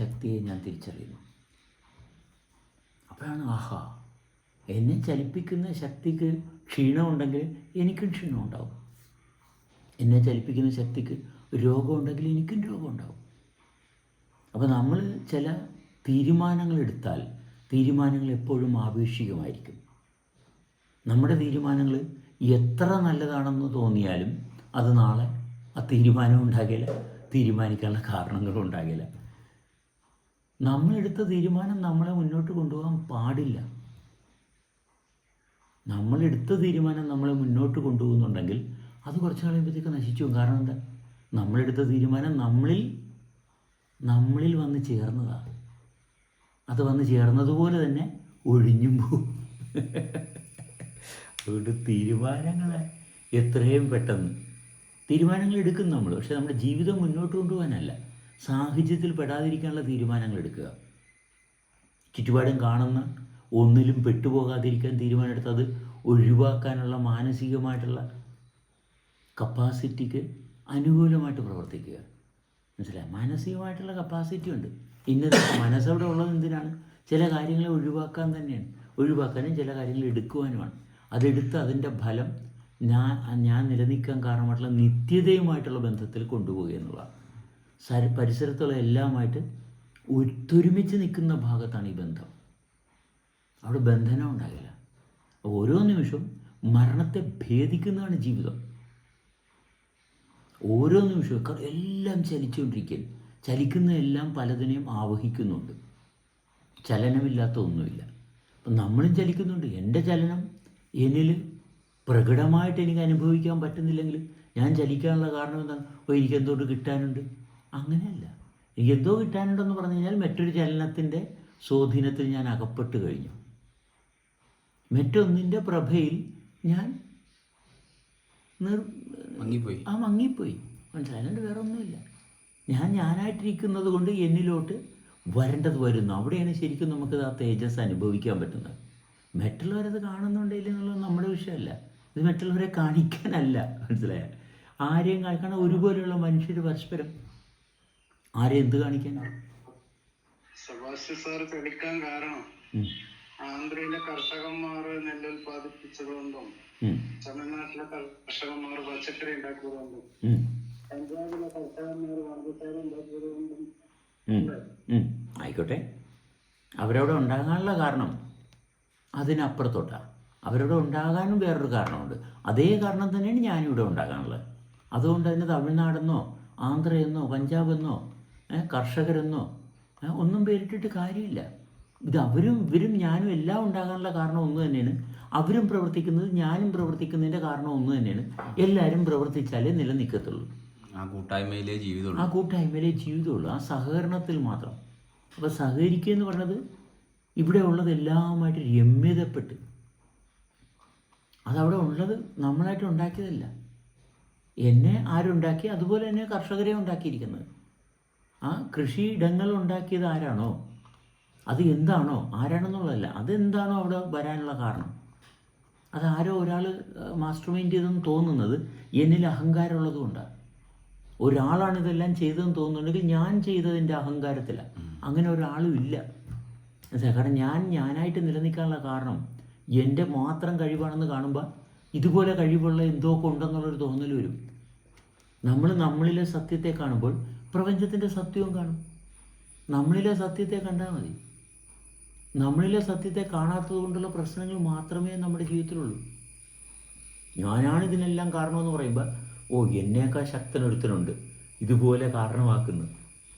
ശക്തിയെ ഞാൻ തിരിച്ചറിയുന്നു. അപ്പോഴാണ് ആഹാ എന്നെ ചലിപ്പിക്കുന്ന ശക്തിക്ക് ക്ഷീണമുണ്ടെങ്കിൽ എനിക്കും ക്ഷീണമുണ്ടാവും. എന്നെ ചലിപ്പിക്കുന്ന ശക്തിക്ക് രോഗമുണ്ടെങ്കിൽ എനിക്കും രോഗം ഉണ്ടാവും അപ്പോൾ നമ്മൾ ചില തീരുമാനങ്ങൾ എടുത്താൽ തീരുമാനങ്ങൾ എപ്പോഴും ആപേക്ഷികമായിരിക്കും. നമ്മുടെ തീരുമാനങ്ങൾ എത്ര നല്ലതാണെന്ന് തോന്നിയാലും അത് നാളെ ആ തീരുമാനം ഉണ്ടാകില്ല തീരുമാനിക്കാനുള്ള കാരണങ്ങളും ഉണ്ടാകില്ല നമ്മളെടുത്ത തീരുമാനം നമ്മളെ മുന്നോട്ട് കൊണ്ടുപോകാൻ പാടില്ല. നമ്മളെടുത്ത തീരുമാനം നമ്മളെ മുന്നോട്ട് കൊണ്ടുപോകുന്നുണ്ടെങ്കിൽ അത് കുറച്ച് കഴിയുമ്പോഴത്തേക്ക് നശിച്ചു കാരണം എന്താ? നമ്മളെടുത്ത തീരുമാനം നമ്മളിൽ നമ്മളിൽ വന്ന് ചേർന്നതാണ് അത് വന്ന് ചേർന്നതുപോലെ തന്നെ ഒഴിഞ്ഞും പോകും. അതുകൊണ്ട് തീരുമാനങ്ങളെ എത്രയും പെട്ടെന്ന് തീരുമാനങ്ങൾ എടുക്കും നമ്മൾ. പക്ഷെ നമ്മുടെ ജീവിതം മുന്നോട്ട് കൊണ്ടുപോകാനല്ല. സാഹചര്യത്തിൽ പെടാതിരിക്കാനുള്ള തീരുമാനങ്ങൾ എടുക്കുക. ചുറ്റുപാടും കാണുന്ന ഒന്നിലും പെട്ടുപോകാതിരിക്കാൻ തീരുമാനമെടുത്ത് അത് ഒഴിവാക്കാനുള്ള മാനസികമായിട്ടുള്ള കപ്പാസിറ്റിക്ക് അനുകൂലമായിട്ട് പ്രവർത്തിക്കുക. മനസ്സിലായി? മാനസികമായിട്ടുള്ള കപ്പാസിറ്റി ഉണ്ട്. ഇന്നത് മനസ്സവിടെ ഉള്ളത് എന്തിനാണ്? ചില കാര്യങ്ങളെ ഒഴിവാക്കാൻ തന്നെയാണ്. ഒഴിവാക്കാനും ചില കാര്യങ്ങൾ എടുക്കുവാനുമാണ്. അതെടുത്ത് അതിന്റെ ഫലം ഞാൻ ഞാൻ നിലനിൽക്കാൻ കാരണമായിട്ടുള്ള നിത്യതയുമായിട്ടുള്ള ബന്ധത്തിൽ കൊണ്ടുപോകുക എന്നുള്ളതാണ്. സരി പരിസരത്തുള്ള എല്ലാമായിട്ട് ഒത്തൊരുമിച്ച് നിൽക്കുന്ന ഭാഗത്താണ് ഈ ബന്ധം. അവിടെ ബന്ധനം ഉണ്ടാകില്ല. ഓരോ നിമിഷവും മരണത്തെ ഭേദിക്കുന്നതാണ് ജീവിതം. ഓരോ നിമിഷവും കാരണം എല്ലാം ചലിച്ചുകൊണ്ടിരിക്കുകയാണ്. ചലിക്കുന്ന എല്ലാം പലതിനെയും ആവഹിക്കുന്നുണ്ട്. ചലനമില്ലാത്ത ഒന്നുമില്ല. അപ്പം നമ്മളും ചലിക്കുന്നുണ്ട്. എന്റെ ചലനം എന്നിൽ പ്രകടമായിട്ട് എനിക്ക് അനുഭവിക്കാൻ പറ്റുന്നില്ലെങ്കിൽ ഞാൻ ചലിക്കാനുള്ള കാരണം എന്താണ്? ഓ എന്തോട്ട് കിട്ടാനുണ്ട്. അങ്ങനെയല്ല. എനിക്ക് എന്തോ കിട്ടാനുണ്ടെന്ന് പറഞ്ഞു കഴിഞ്ഞാൽ മറ്റൊരു ചലനത്തിന്റെ സ്വാധീനത്തിൽ ഞാൻ അകപ്പെട്ട് കഴിഞ്ഞു. മറ്റൊന്നിന്റെ പ്രഭയിൽ ഞാൻ നിർ മങ്ങിപ്പോയി. ആ മങ്ങിപ്പോയി. മനസ്സിലായി? അല്ലാണ്ട് വേറെ ഒന്നുമില്ല ഞാൻ ഞാനായിട്ടിരിക്കുന്നത് കൊണ്ട് എന്നിലോട്ട് വരേണ്ടത് വരുന്നു. അവിടെയാണ് ശരിക്കും നമുക്ക് ആ തേജസ് അനുഭവിക്കാൻ പറ്റുന്നത്. മറ്റുള്ളവരത് കാണുന്നുണ്ടെങ്കിൽ എന്നുള്ളത് നമ്മുടെ വിഷയമല്ല. ഇത് മറ്റുള്ളവരെ കാണിക്കാനല്ല. മനസ്സിലായ? ആരെയും കാണിക്കണം ഒരുപോലെയുള്ള മനുഷ്യർ പരസ്പരം ആരെയും എന്ത് കാണിക്കാനാണ് സെബാസ്റ്റ്യൻ സാർ തെളിക്കാൻ കാരണം ആന്ധ്രയിലെ കർഷകന്മാർ നെല്ല് ഉൽപ്പാദിപ്പിച്ചതുകൊണ്ടും തമിഴ്നാട്ടിലെ കർഷകന്മാർ പച്ചക്കറി ഉണ്ടാക്കിയതുകൊണ്ടും പഞ്ചാബിലെ കർഷകന്മാർ പഞ്ചസാര ഉണ്ടാക്കിയതുകൊണ്ടും. ആയിക്കോട്ടെ. അവരവിടെ ഉണ്ടാകാനുള്ള കാരണം അതിനപ്പുറത്തോട്ടാണ് അവരവിടെ ഉണ്ടാകാനും വേറൊരു കാരണമുണ്ട്. അതേ കാരണം തന്നെയാണ് ഞാനിവിടെ ഉണ്ടാകാനുള്ളത്. അതുകൊണ്ട് അതിന് തമിഴ്നാടെന്നോ ആന്ധ്രയെന്നോ പഞ്ചാബെന്നോ കർഷകരെന്നോ ഒന്നും പേരിട്ടിട്ട് കാര്യമില്ല. ഇത് അവരും ഇവരും ഞാനും എല്ലാം ഉണ്ടാകാനുള്ള കാരണം ഒന്ന് തന്നെയാണ്. അവരും പ്രവർത്തിക്കുന്നത് ഞാനും പ്രവർത്തിക്കുന്നതിന്റെ കാരണം ഒന്ന് തന്നെയാണ്. എല്ലാവരും പ്രവർത്തിച്ചാലേ നിലനിൽക്കത്തുള്ളൂ. ആ കൂട്ടായ്മയിലെ ജീവിതമുള്ളൂ. ആ കൂട്ടായ്മയിലെ ജീവിതമുള്ളൂ. ആ സഹകരണത്തിൽ മാത്രം. അപ്പോൾ സഹകരിക്കുക എന്ന് പറഞ്ഞത് ഇവിടെ ഉള്ളത് എല്ലാമായിട്ട് രമ്യതപ്പെട്ട്. അതവിടെ ഉള്ളത് നമ്മളായിട്ട് ഉണ്ടാക്കിയതല്ല. എന്നെ ആരുണ്ടാക്കി അതുപോലെ തന്നെ കർഷകരെ ഉണ്ടാക്കിയിരിക്കുന്നത്. ആ കൃഷിയിടങ്ങൾ ഉണ്ടാക്കിയത് ആരാണോ? അത് എന്താണോ? ആരാണെന്നുള്ളതല്ല. അതെന്താണോ അവിടെ വരാനുള്ള കാരണം? അത് ആരോ ഒരാൾ മാസ്റ്റർ മൈൻഡ് ചെയ്തെന്ന് തോന്നുന്നത് എന്നിൽ അഹങ്കാരമുള്ളത് കൊണ്ടാണ് ഒരാളാണ് ഇതെല്ലാം ചെയ്തതെന്ന് തോന്നുന്നുണ്ടെങ്കിൽ ഞാൻ ചെയ്തതിന്റെ അഹങ്കാരത്തിലാണ് അങ്ങനെ ഒരാളും ഇല്ല. മനസ്സിലായി? കാരണം ഞാൻ ഞാനായിട്ട് നിലനിൽക്കാനുള്ള കാരണം എന്റെ മാത്രം കഴിവാണെന്ന് കാണുമ്പോൾ ഇതുപോലെ കഴിവുള്ള എന്തോ ഒക്കെ ഉണ്ടെന്നുള്ളൊരു തോന്നൽ വരും. നമ്മൾ നമ്മളിലെ സത്യത്തെ കാണുമ്പോൾ പ്രപഞ്ചത്തിന്റെ സത്യവും കാണും. നമ്മളിലെ സത്യത്തെ കണ്ടാൽ മതി. നമ്മളിലെ സത്യത്തെ കാണാത്തത് കൊണ്ടുള്ള പ്രശ്നങ്ങൾ മാത്രമേ നമ്മുടെ ജീവിതത്തിലുള്ളൂ. ഞാനാണ് ഇതിനെല്ലാം കാരണമെന്ന് പറയുമ്പോൾ ഓ എന്നേക്കാൾ ശക്തനൊരുത്തനുണ്ട്. ഇതുപോലെ കാരണമാക്കുന്നു.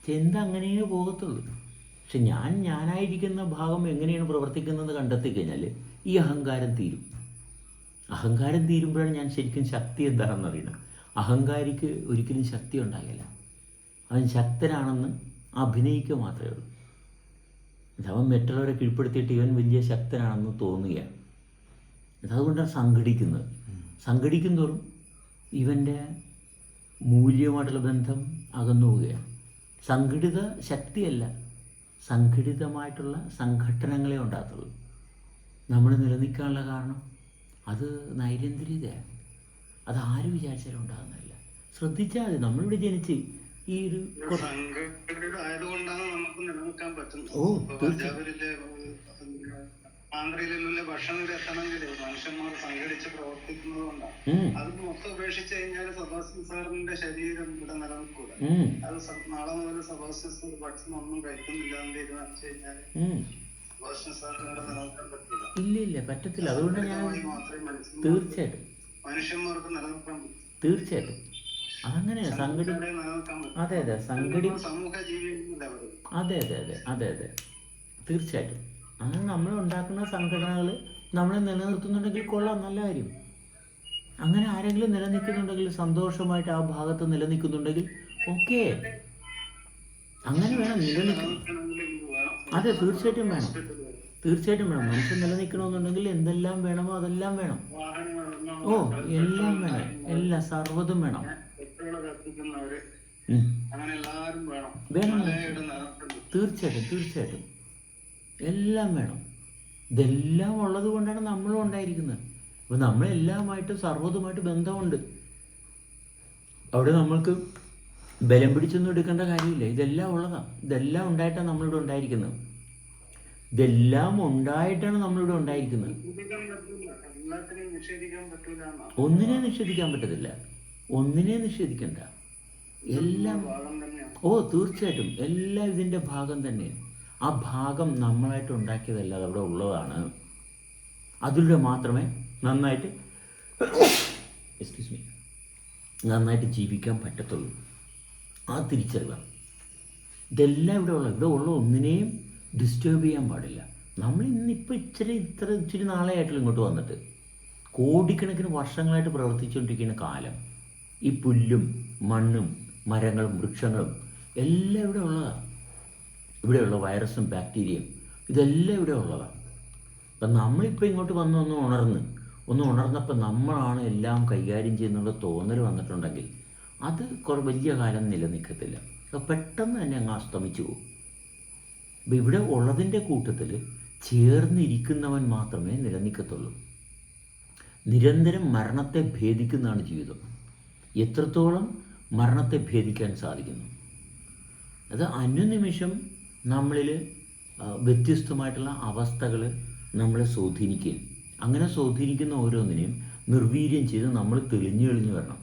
ചിന്ത അങ്ങനെയേ പോകത്തുള്ളൂ. പക്ഷെ ഞാൻ ഞാനായിരിക്കുന്ന ഭാഗം എങ്ങനെയാണ് പ്രവർത്തിക്കുന്നതെന്ന് കണ്ടെത്തി കഴിഞ്ഞാൽ ഈ അഹങ്കാരം തീരും. അഹങ്കാരം തീരുമ്പോഴാണ് ഞാൻ ശരിക്കും ശക്തി എന്താണെന്ന് അറിയണം അഹങ്കാരിക്ക് ഒരിക്കലും ശക്തി ഉണ്ടാകില്ല. അവൻ ശക്തനാണെന്ന് അഭിനയിക്കുക മാത്രമേ ഉള്ളൂ. അവൻ മറ്റുള്ളവരെ കീഴ്പ്പെടുത്തിയിട്ട് ഇവൻ വലിയ ശക്തനാണെന്ന് തോന്നുകയാണ്. അതുകൊണ്ടാണ് സംഘടിക്കുന്നത്. സംഘടിക്കുന്നതോറും ഇവന്റെ മൂല്യമായിട്ടുള്ള ബന്ധം അകന്നു പോവുകയാണ്. സംഘടിത ശക്തിയല്ല സംഘടിതമായിട്ടുള്ള സംഘടനകളെ ഉണ്ടാകത്തുള്ളൂ. നമ്മൾ നിലനിൽക്കാനുള്ള കാരണം അത് നൈരന്തര്യതയാണ് അത് ആര് വിചാരിച്ചാലും ഉണ്ടാകുന്നില്ല ശ്രദ്ധിച്ചാൽ മതി. നമ്മളിവിടെ ജനിച്ച് ഈ ഒരു ആയതുകൊണ്ടാണ് നമുക്ക് പറ്റുന്നു ഓ, ഇപ്പൊ പഞ്ചാബിലെ ആന്ധ്രയിലുള്ള ഭക്ഷണം എത്തണമെങ്കിൽ മനുഷ്യന്മാർ സംഘടിച്ച് പ്രവർത്തിക്കുന്നത് കൊണ്ടാണ് അത് മൊത്തം ഉപേക്ഷിച്ച് കഴിഞ്ഞാൽ സെബാസ്റ്റ്യൻ സാറിന്റെ ശരീരം ഇവിടെ നിലനിൽക്കൂല. അത് നാളെ മുതൽ സെബാസ്റ്റ്യൻ സാർ ഭക്ഷണം ഒന്നും കഴിക്കുന്നില്ല എന്ന് തീരുമാനിച്ചു കഴിഞ്ഞാൽ ഉം. സെബാസ്റ്റ്യൻ സാറിന് ഇവിടെ നിലനിൽക്കാൻ പറ്റില്ല. ഇല്ല ഇല്ല പറ്റത്തില്ല. അതുകൊണ്ട് ഞാൻ തീർച്ചയായിട്ടും. മനുഷ്യന്മാർക്ക് നിലനിൽക്കാൻ തീർച്ചയായിട്ടും. അതങ്ങനെയാണ് സംഘടി അതെ അതെ സംഘടി അതെ അതെ അതെ അതെ അതെ. തീർച്ചയായിട്ടും. അങ്ങനെ നമ്മൾ ഉണ്ടാക്കുന്ന സംഘടനകൾ നമ്മളെ നിലനിർത്തുന്നുണ്ടെങ്കിൽ കൊള്ളാം നല്ല കാര്യം. അങ്ങനെ ആരെങ്കിലും നിലനിൽക്കുന്നുണ്ടെങ്കിൽ സന്തോഷമായിട്ട് ആ ഭാഗത്ത് നിലനിൽക്കുന്നുണ്ടെങ്കിൽ ഓക്കെ. അങ്ങനെ വേണം നിലനിൽക്കും അതെ തീർച്ചയായിട്ടും വേണം. തീർച്ചയായിട്ടും വേണം. മനുഷ്യൻ നിലനിൽക്കണമെന്നുണ്ടെങ്കിൽ എന്തെല്ലാം വേണമോ അതെല്ലാം വേണം. ഓ എല്ലാം വേണം. എല്ലാം സർവതും വേണം. കത്തിക്കുന്നവര് അങ്ങനെ എല്ലാവരും വേണം. തീർച്ചയായിട്ടും തീർച്ചയായിട്ടും. എല്ലാം വേണം. ഇതെല്ലാം ഉള്ളത് കൊണ്ടാണ് നമ്മളും ഉണ്ടായിരിക്കുന്നത്. അപ്പോൾ നമ്മളെല്ലാമായിട്ട് സർവതുമായിട്ട് ബന്ധമുണ്ട്. അവിടെ നമ്മൾക്ക് ബലം പിടിച്ചൊന്നും എടുക്കേണ്ട കാര്യമില്ല. ഇതെല്ലാം ഉള്ളതാണ് ഇതെല്ലാം ഉണ്ടായിട്ടാണ് നമ്മളിവിടെ ഉണ്ടായിരിക്കുന്നത്. ഇതെല്ലാം ഉണ്ടായിട്ടാണ് നമ്മളിവിടെ ഉണ്ടായിരിക്കുന്നത്. ഒന്നിനെ നിഷേധിക്കാൻ പറ്റത്തില്ല. ഒന്നിനെ നിഷേധിക്കണ്ട. എല്ലാം ഓ തീർച്ചയായിട്ടും. എല്ലാം ഇതിന്റെ ഭാഗം തന്നെ ആ ഭാഗം നമ്മളായിട്ട് ഉണ്ടാക്കിയതല്ല അതവിടെ ഉള്ളതാണ്. അതിലൂടെ മാത്രമേ നന്നായിട്ട് എക്സ്ക്യൂസ് മീ നന്നായിട്ട് ജീവിക്കാൻ പറ്റത്തുള്ളൂ. ആ തിരിച്ചറിവ്. ഇതെല്ലാം ഇവിടെ ഉള്ള ഇവിടെ ഉള്ള ഒന്നിനെയും ഡിസ്റ്റേബ് ചെയ്യാൻ പാടില്ല. നമ്മൾ ഇന്നിപ്പോൾ ഇച്ചിരി ഇത്ര ഇച്ചിരി നാളെയായിട്ടുള്ള ഇങ്ങോട്ട് വന്നിട്ട്. കോടിക്കണക്കിന് വർഷങ്ങളായിട്ട് പ്രവർത്തിച്ചുകൊണ്ടിരിക്കുന്ന കാലം. ഈ പുല്ലും മണ്ണും മരങ്ങളും വൃക്ഷങ്ങളും എല്ലാം ഇവിടെ ഉള്ളതാണ് ഇവിടെയുള്ള വൈറസും ബാക്ടീരിയയും ഇതെല്ലാം ഇവിടെ ഉള്ളതാണ് അപ്പം നമ്മളിപ്പോൾ ഇങ്ങോട്ട് വന്ന് ഒന്ന് ഉണർന്ന് ഒന്ന് ഉണർന്നപ്പോൾ നമ്മളാണ് എല്ലാം കൈകാര്യം ചെയ്യുന്നുള്ള തോന്നൽ വന്നിട്ടുണ്ടെങ്കിൽ അത് കുറേ വലിയ കാലം നിലനിൽക്കത്തില്ല. പെട്ടെന്ന് തന്നെ അങ്ങ് അസ്തമിച്ചു പോകും. അപ്പം ഇവിടെ ഉള്ളതിന്റെ കൂട്ടത്തിൽ ചേർന്നിരിക്കുന്നവൻ മാത്രമേ നിലനിൽക്കത്തുള്ളൂ. നിരന്തരം മരണത്തെ ഭേദിക്കുന്നതാണ് ജീവിതം. എത്രത്തോളം മരണത്തെ ഭേദിക്കാൻ സാധിക്കുന്നു. അത് അനുനിമിഷം നമ്മളിൽ വ്യത്യസ്തമായിട്ടുള്ള അവസ്ഥകൾ നമ്മളെ സ്വാധീനിക്കുകയും അങ്ങനെ സ്വാധീനിക്കുന്ന ഓരോന്നിനെയും നിർവീര്യം ചെയ്ത് നമ്മൾ തെളിഞ്ഞു തെളിഞ്ഞു വരണം.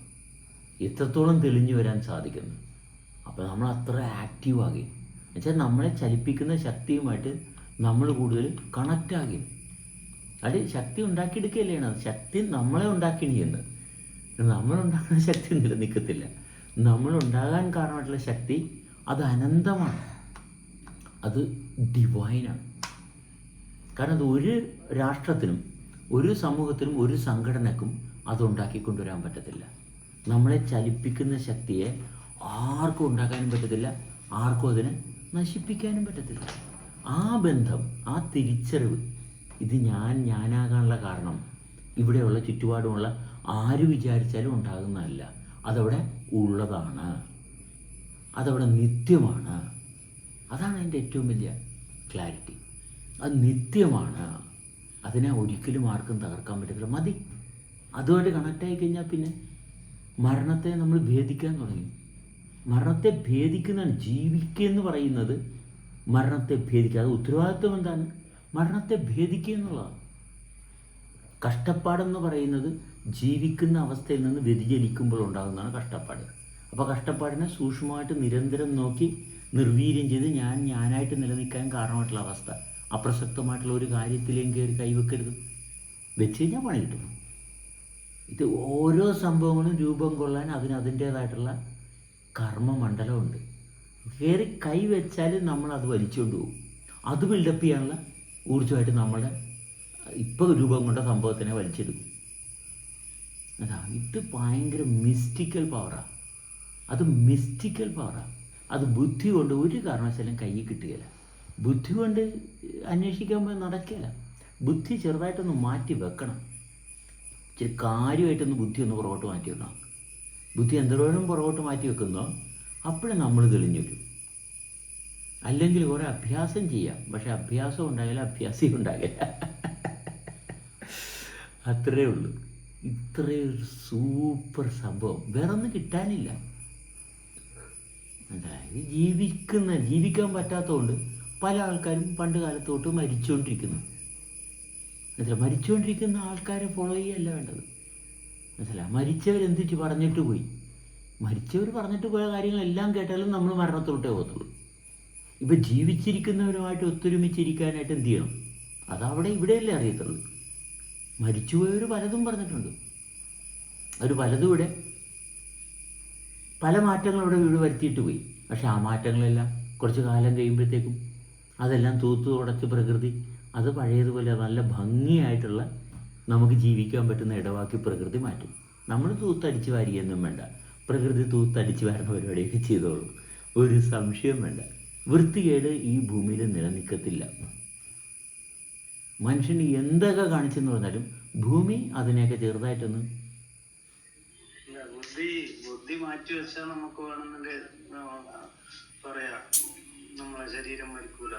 എത്രത്തോളം തെളിഞ്ഞു വരാൻ സാധിക്കുന്നു. അപ്പോൾ നമ്മൾ അത്ര ആക്റ്റീവാകി എന്നുവെച്ചാൽ നമ്മളെ ചലിപ്പിക്കുന്ന ശക്തിയുമായിട്ട് നമ്മൾ കൂടുതൽ കണക്റ്റ് ആകുകയും. അത് ശക്തി ഉണ്ടാക്കിയെടുക്കുകയല്ലേ ശക്തി നമ്മളെ ഉണ്ടാക്കിയെന്ന് ചെയ്യുന്നത്. നമ്മളുണ്ടാക്കുന്ന ശക്തി നിലനിൽക്കത്തില്ല നമ്മളുണ്ടാകാൻ കാരണമായിട്ടുള്ള ശക്തി അത് അനന്തമാണ്. അത് ഡിവൈനാണ് കാരണം അത് ഒരു രാഷ്ട്രത്തിനും ഒരു സമൂഹത്തിനും ഒരു സംഘടനക്കും അതുണ്ടാക്കി ഉണ്ടാക്കിക്കൊണ്ടുവരാൻ പറ്റത്തില്ല. നമ്മളെ ചലിപ്പിക്കുന്ന ശക്തിയെ ആർക്കും ഉണ്ടാക്കാനും പറ്റത്തില്ല ആർക്കും അതിനെ നശിപ്പിക്കാനും പറ്റത്തില്ല. ആ ബന്ധം ആ തിരിച്ചറിവ് ഇത് ഞാൻ ഞാനാകാനുള്ള കാരണം ഇവിടെയുള്ള ചുറ്റുപാടുമുള്ള ആര് വിചാരിച്ചാലും ഉണ്ടാകുന്നതല്ല. അതവിടെ ഉള്ളതാണ്. അതവിടെ നിത്യമാണ്. അതാണ് എന്റെ ഏറ്റവും വലിയ ക്ലാരിറ്റി അത് നിത്യമാണ്. അതിനെ ഒരിക്കലും ആർക്കും തകർക്കാൻ പറ്റത്തില്ല. മതി. അതുമായിട്ട് കണക്റ്റായി കഴിഞ്ഞാൽ പിന്നെ മരണത്തെ നമ്മൾ ഭേദിക്കാൻ തുടങ്ങി. മരണത്തെ ഭേദിക്കുന്നതാണ് ജീവിക്കുക എന്ന് പറയുന്നത്. മരണത്തെ ഭേദിക്കുക. അത് ഉത്തരവാദിത്വം എന്താണ്? മരണത്തെ ഭേദിക്കുക എന്നുള്ളതാണ്. കഷ്ടപ്പാടെന്ന് പറയുന്നത് ജീവിക്കുന്ന അവസ്ഥയിൽ നിന്ന് വ്യതിചലിക്കുമ്പോൾ ഉണ്ടാകുന്നതാണ് കഷ്ടപ്പാട്. അപ്പോൾ കഷ്ടപ്പാടിനെ സൂക്ഷ്മമായിട്ട് നിരന്തരം നോക്കി നിർവീര്യം ചെയ്ത് ഞാൻ ഞാനായിട്ട് നിലനിൽക്കാൻ കാരണമായിട്ടുള്ള അവസ്ഥ. അപ്രസക്തമായിട്ടുള്ള ഒരു കാര്യത്തിലേക്ക് കയറി കൈവെക്കരുത്. വെച്ച് കഴിഞ്ഞാൽ പണി കിട്ടും. ഇത് ഓരോ സംഭവങ്ങളും രൂപം കൊള്ളാൻ അതിന് അതിന്റേതായിട്ടുള്ള കർമ്മമണ്ഡലമുണ്ട്. കയറി കൈവച്ചാൽ നമ്മൾ അത് വലിച്ചുകൊണ്ട് പോകും. അത് ബിൽഡപ്പ് ചെയ്യാനുള്ള ഊർജമായിട്ട് നമ്മുടെ ഇപ്പോൾ രൂപം കൊണ്ട സംഭവത്തിനെ വലിച്ചെടുക്കും. അതാ ഇത് ഭയങ്കര മിസ്റ്റിക്കൽ പവറാണ് അത് മിസ്റ്റിക്കൽ പവറാണ് അത് ബുദ്ധി കൊണ്ട് ഒരു കാരണവശാലും കയ്യിൽ കിട്ടുകയില്ല. ബുദ്ധി കൊണ്ട് അന്വേഷിക്കാൻ പോയി നടക്കില്ല ബുദ്ധി ചെറുതായിട്ടൊന്ന് മാറ്റി വെക്കണം. ഇച്ചിരി കാര്യമായിട്ടൊന്ന് ബുദ്ധി ഒന്ന് പുറകോട്ട് മാറ്റി വെക്കണം. ബുദ്ധി എന്തോരം പുറകോട്ട് മാറ്റി വെക്കുന്നോ അപ്പോഴും നമ്മൾ തെളിഞ്ഞു വരും. അല്ലെങ്കിൽ കുറേ അഭ്യാസം ചെയ്യാം. പക്ഷെ അഭ്യാസം ഉണ്ടായാലും അഭ്യാസി ഉണ്ടാകില്ല. അത്രേ ഉള്ളൂ. ഇത്രയൊരു സൂപ്പർ സംഭവം. വേറെ ഒന്നും കിട്ടാനില്ല. അതായത് ജീവിക്കുന്ന ജീവിക്കാൻ പറ്റാത്തതുകൊണ്ട് പല ആൾക്കാരും പണ്ട് കാലത്തോട്ട് തൊട്ട് മരിച്ചുകൊണ്ടിരിക്കുന്നു മനസ്സിലായി? മരിച്ചുകൊണ്ടിരിക്കുന്ന ആൾക്കാരെ ഫോളോ ചെയ്യല്ല വേണ്ടത്. മനസ്സിലായി? മരിച്ചവരെന്തിച്ച് പറഞ്ഞിട്ട് പോയി? മരിച്ചവർ പറഞ്ഞിട്ട് പോയ കാര്യങ്ങളെല്ലാം കേട്ടാലും നമ്മൾ മരണത്തോട്ടേ പോകത്തുള്ളൂ. ഇപ്പം ജീവിച്ചിരിക്കുന്നവരുമായിട്ട് ഒത്തൊരുമിച്ചിരിക്കാനായിട്ട് എന്ത് ചെയ്യണം? അതവിടെ ഇവിടെയല്ലേ അറിയത്തുള്ളൂ. മരിച്ചുപോയവർ പലതും പറഞ്ഞിട്ടുണ്ട്. അവർ പലതും ഇവിടെ പല മാറ്റങ്ങളിവിടെ വീട് വരുത്തിയിട്ട് പോയി. പക്ഷെ ആ മാറ്റങ്ങളെല്ലാം കുറച്ച് കാലം കഴിയുമ്പോഴത്തേക്കും അതെല്ലാം തൂത്ത് തുടച്ച് പ്രകൃതി അത് പഴയതുപോലെ നല്ല ഭംഗിയായിട്ടുള്ള നമുക്ക് ജീവിക്കാൻ പറ്റുന്ന ഇടവാക്കി പ്രകൃതി മാറ്റും. നമ്മൾ തൂത്തടിച്ച് വാരിയൊന്നും വേണ്ട. പ്രകൃതി തൂത്തടിച്ച് വരണ പരിപാടിയൊക്കെ ചെയ്തോളൂ. ഒരു സംശയം വേണ്ട. വൃത്തികേട് ഈ ഭൂമിയിൽ നിലനിൽക്കത്തില്ല. മനുഷ്യന് എന്തൊക്കെ കാണിച്ചെന്ന് പറഞ്ഞാലും ഭൂമി അതിനെയൊക്കെ ചെറുതായിട്ടൊന്ന് ബുദ്ധി ബുദ്ധി മാറ്റി വെച്ചാൽ നമുക്ക് വേണമെന്നുണ്ടെങ്കിൽ പറയാ. നമ്മളെ ശരീരം മരിക്കൂല.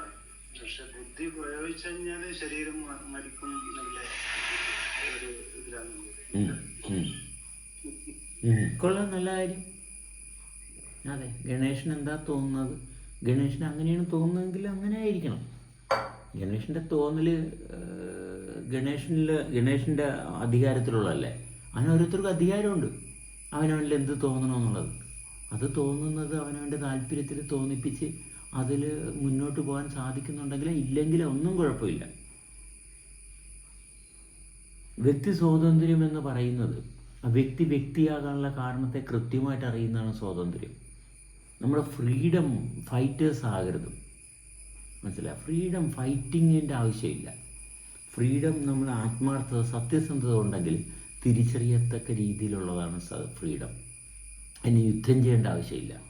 പക്ഷെ ബുദ്ധി പ്രയോഗിച്ചു കഴിഞ്ഞാൽ ശരീരം മരിക്കും എന്നുള്ള ഒരു ഇതിലാണ്. കൊള്ളാം നല്ല കാര്യം. അതെ ഗണേശൻ എന്താ തോന്നുന്നത്? ഗണേശന് അങ്ങനെയാണ് തോന്നുന്നതെങ്കിൽ അങ്ങനെ ആയിരിക്കണം. ഗണേശന്റെ തോന്നൽ ഗണേശനിൽ ഗണേശന്റെ അധികാരത്തിലുള്ളതല്ലേ? അവന് ഓരോരുത്തർക്കും അധികാരമുണ്ട്. അവനവനിൽ എന്ത് തോന്നണമെന്നുള്ളത് അത് തോന്നുന്നത് അവനവന്റെ താല്പര്യത്തിൽ തോന്നിപ്പിച്ച് അതിൽ മുന്നോട്ട് പോകാൻ സാധിക്കുന്നുണ്ടെങ്കിൽ ഇല്ലെങ്കിൽ ഒന്നും കുഴപ്പമില്ല. വ്യക്തി സ്വാതന്ത്ര്യം എന്ന് പറയുന്നത് ആ വ്യക്തി വ്യക്തിയാകാനുള്ള കാരണത്തെ കൃത്യമായിട്ട് അറിയുന്നതാണ് സ്വാതന്ത്ര്യം. നമ്മുടെ ഫ്രീഡം ഫൈറ്റേഴ്സ് ആകരുത്. മനസ്സിലായി? ഫ്രീഡം ഫൈറ്റിങ്ങിന്റെ ആവശ്യമില്ല. ഫ്രീഡം നമ്മൾ ആത്മാർത്ഥത സത്യസന്ധത ഉണ്ടെങ്കിൽ തിരിച്ചറിയത്തക്ക രീതിയിലുള്ളതാണ് ഫ്രീഡം അതിന് യുദ്ധം ചെയ്യേണ്ട ആവശ്യമില്ല.